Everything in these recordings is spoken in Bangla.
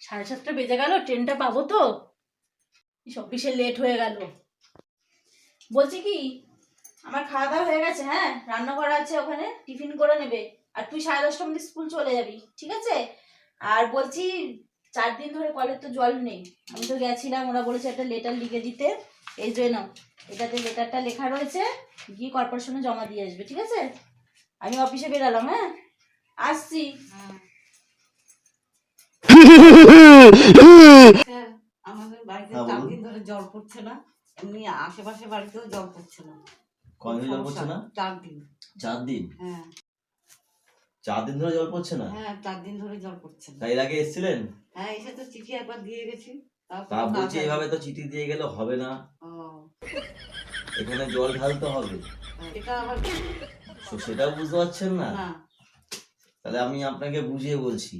সাড়ে সাতটা বেজে গেল, ট্রেনটা পাবো তো? অফিসে লেট হয়ে গেল। বলছি কি, আমার খাওয়া দাওয়া হয়ে গেছে হ্যাঁ? রান্না করা আছে ওখানে, টিফিন করে নেবে। আর তুই সাড়ে দশটার মধ্যে স্কুল চলে যাবি, ঠিক আছে? আর বলছি, চার দিন ধরে কলের তো জল নেই। আমি তো গেছিলাম, ওরা বলেছে একটা লেটার লিখে দিতে। এই জন্য, এটাতে লেটারটা লেখা রয়েছে, গিয়ে কর্পোরেশনে জমা দিয়ে আসবে, ঠিক আছে? আমি অফিসে বেরালাম হ্যাঁ? আসছি। আমাদের বাড়িতে চার দিন ধরে জল পড়ছে না? এমনি আশেপাশে বাড়িতেও জল পড়ছে না কদিন পড়ছে না চার দিন চার দিন হ্যাঁ চার দিন ধরে জল পড়ছে না? হ্যাঁ চার দিন ধরে জল পড়ছে না এর আগে এসেছিলেন? হ্যাঁ এসে তো চিঠি একবার দিয়ে গেছি তা বলছি। এইভাবে তো চিঠি দিয়ে গেলে হবে না। এখানে জল ঢালতে হবে। এটা আবার সেটাও বুঝতে পারছেন না। তাহলে আমি আপনাকে বুঝিয়ে বলছি।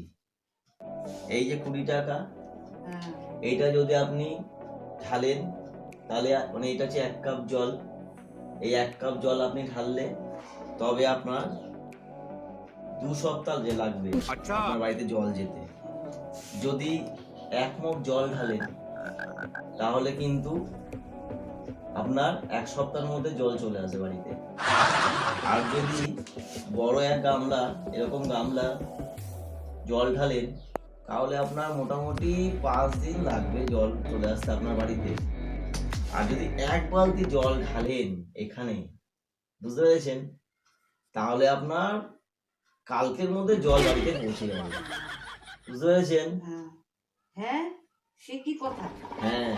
এই যে কুড়ি টাকা হ্যাঁ। এইটা যদি আপনি ঢালেন তাহলে মানে এটা হচ্ছে এক কাপ জল। এই এক কাপ জল আপনি ঢাললে তবে আপনার দু সপ্তাহ যে লাগবে আপনার বাড়িতে জল যেতে। যদি এক মুখ জল ঢালেন তাহলে কিন্তু আপনার এক সপ্তাহের মধ্যে জল চলে আসে বাড়িতে। আর যদি বড় এক গামলা এরকম গামলা জল ঢালেন তাহলে আপনার মোটামুটি পাঁচ দিন লাগবে জল চলে আসতে আপনার বাড়িতে। আর যদি এক বালতি জল ঢালেন এখানে বুঝতে পেরেছেন? তাহলে আপনার কালকের মধ্যে জল বাড়িতে পৌঁছে যাবে। বুঝতে পেরেছেন? হ্যাঁ। হ্যাঁ? সে কি কথা? হ্যাঁ।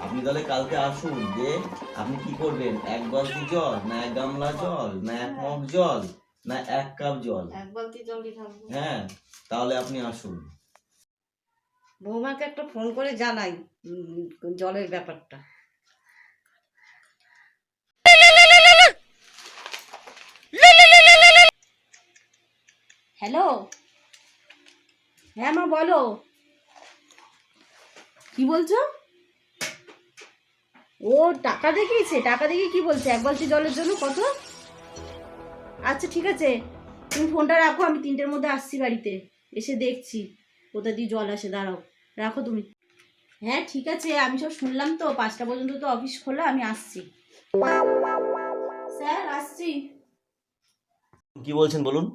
আপনি তাহলে কালকে আসুন যে আপনি কি করবেন? এক বালতি জল না এক গামলা জল না এক মগ জল না এক কাপ জল। এক বালতি জলই হ্যাঁ তাহলে আপনি আসুন। বৌমাকে একটা ফোন করে জানাই জলের ব্যাপারটা। হ্যালো? হ্যাঁ মা, বলো। কি বলছো? ও, টাকা দেখিয়েছে? টাকা দেখিয়ে কি বলছে? এক বালতি জলের জন্য কত? আচ্ছা ঠিক আছে। তুমি ফোনটা রাখো, আমি তিনটের মধ্যে আসছি বাড়িতে। এসে দেখছি। কোথা দিয়ে জল আসে, দাঁড়াও। রাখো তুমি। হ্যাঁ ঠিক আছে আমি সব শুনলাম তো পাঁচটা পর্যন্ত তো অফিস খোলা আমি আসছি। স্যার আসছি। কি বলছেন বলুন?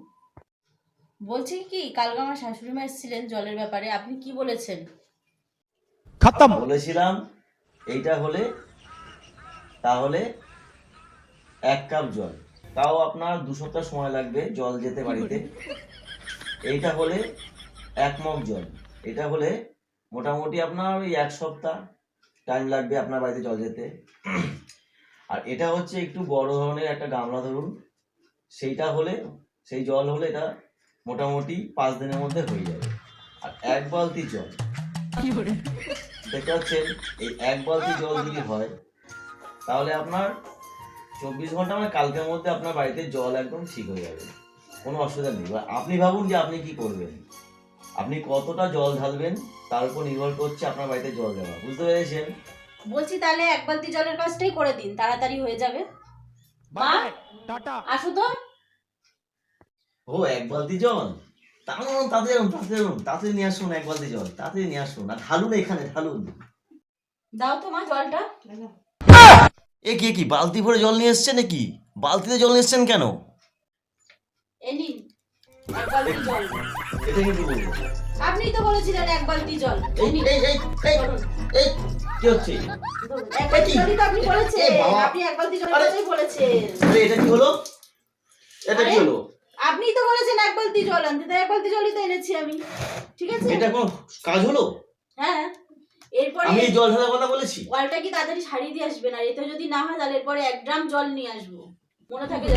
বলছি কি কালকে আমার শাশুড়ি মা এসেছিলেন জলের ব্যাপারে আপনি কি বলেছেন? খতম! বলেছিলাম এইটা হলে তাহলে এক কাপ জল। তাও আপনার দু সপ্তাহ সময় লাগবে জল যেতে বাড়িতে। এইটা হলে এক মগ জল। এটা হলে মোটামুটি আপনার ওই এক সপ্তাহ টাইম লাগবে আপনার বাড়িতে জল যেতে আর এটা হচ্ছে একটু বড় ধরনের একটা গামলা ধরুন। সেইটা হলে সেই জল হলে এটা মোটামুটি পাঁচ দিনের মধ্যে হয়ে যাবে। আর এক বালতি জল দেখতে পাচ্ছেন এই এক বালতি জল যদি হয় তাহলে আপনার চব্বিশ ঘণ্টা মানে কালকের মধ্যে আপনার বাড়িতে জল একদম ঠিক হয়ে যাবে। কোনো অসুবিধা নেই। আপনি ভাবুন যে আপনি কি করবেন। আপনি কতটা জল ঢালবেন তার উপর নির্ভর করছে আপনার বাড়িতে জল দেওয়া। বুঝতে পেরেছেন? বলছি তাহলে এক বালতি জলের কাজটাই করে দিন তাড়াতাড়ি হয়ে যাবে। মা? আসো তো। ও এক বালতি জল? তাড়াতাড়ি তাড়াতাড়ি আসুন, তাড়াতাড়ি নিয়ে আসুন এক বালতি জল তাড়াতাড়ি নিয়ে আসুন আর ঢালুন এখানে ঢালুন। দাও তো মা জলটা। এ কি কি বালতি ভরে জল নিয়ে এসছেন নাকি? বালতিতে জল নিয়ে এসছেন কেন? এ নিন। এক বালতি জল এটা কি বলব আপনিই তো বলেছিলেন এক বালতি জল। এই এই এই এই এই কি হচ্ছে? এক বালতি জলই তো আপনি বলেছেন। আপনি এক বালতি জলের কথাই বলেছেন। আরে এটা কি হলো? এটা কি হলো? আপনিই তো বলেছেন এক বালতি জল। আনতে তাই এক বালতি জলই তো এনেছি আমি। ঠিক আছে? এটা কোন কাজ হলো? হ্যাঁ। এরপরে আমি জল ঢালার কথা বলেছি। ওয়ালটা কি তাড়াতাড়ি সারিয়ে দিয়ে আসবেন আর এতে যদি না হয় তাহলে এরপরে এক ড্রাম জল নিয়ে আসব। মনে থাকে